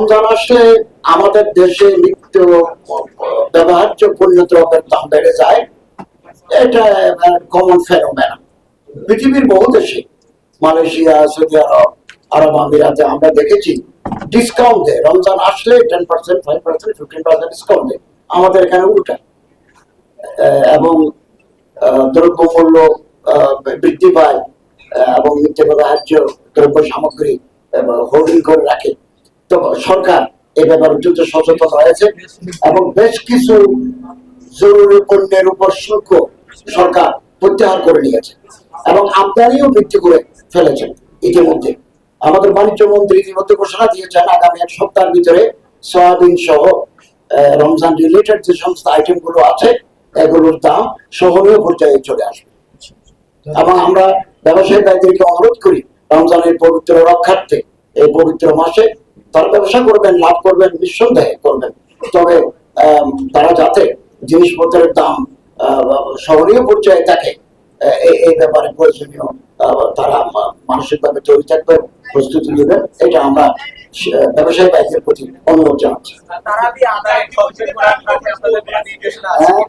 রমজান আসলে আমাদের দেশে নিত্য ব্যবহার্য পণ্য দ্রব্যের দাম বেড়ে যায়। এটা কমন ফেনোমেনা পৃথিবীর বহু দেশে, মালয়েশিয়া, সৌদি আরব আরব আমিরাতে আমরা দেখেছি ডিসকাউন্ট দেয়। রমজান আসলে ten percent five percent fifteen percent discount দেয়। আমাদের এখানে উল্টা। এবং দ্রব্যমূল্য বৃদ্ধি পায় এবং নিত্য ব্যবহার্য দ্রব্য সামগ্রী হোল্ডিং করে রাখে। সরকার এ ব্যাপারে দ্রুত সচেতন হয়েছে এবং বেশ কিছু জরুরি পণ্যের উপর শুল্ক সরকার প্রত্যাহার করে নিয়েছে এবং আমদানিও বৃদ্ধি করে ফেলেছেন ইতিমধ্যে। আমাদের বাণিজ্য মন্ত্রী ইতিমধ্যে ঘোষণা দিয়েছেন, আগামী এক সপ্তাহের ভিতরে সয়াবিন সহ রমজান রিলেটেড যে সমস্ত আইটেমগুলো আছে, এগুলোর দাম সহনীয় পর্যায়ে চলে আসবে। এবং আমরা ব্যবসায়ী ভাইদেরকে অনুরোধ করি, রমজানের পবিত্র রক্ষার্থে, এই পবিত্র মাসে তারা ব্যবসা করবেন লাভ করবেন নিঃসন্দেহে করবেন। তবে তারা যাতে জিনিসপত্রের দাম সহনীয় পর্যায়ে থাকে এই- ব্যাপারে প্রয়োজনীয় তারা মানসিক ভাবে তৈরি থাকবে প্রস্তুতি নেবেন এটা আমরা ব্যবসায়ী ভাইদের প্রতি অনুরোধ জানাচ্ছি। হ্যাঁ।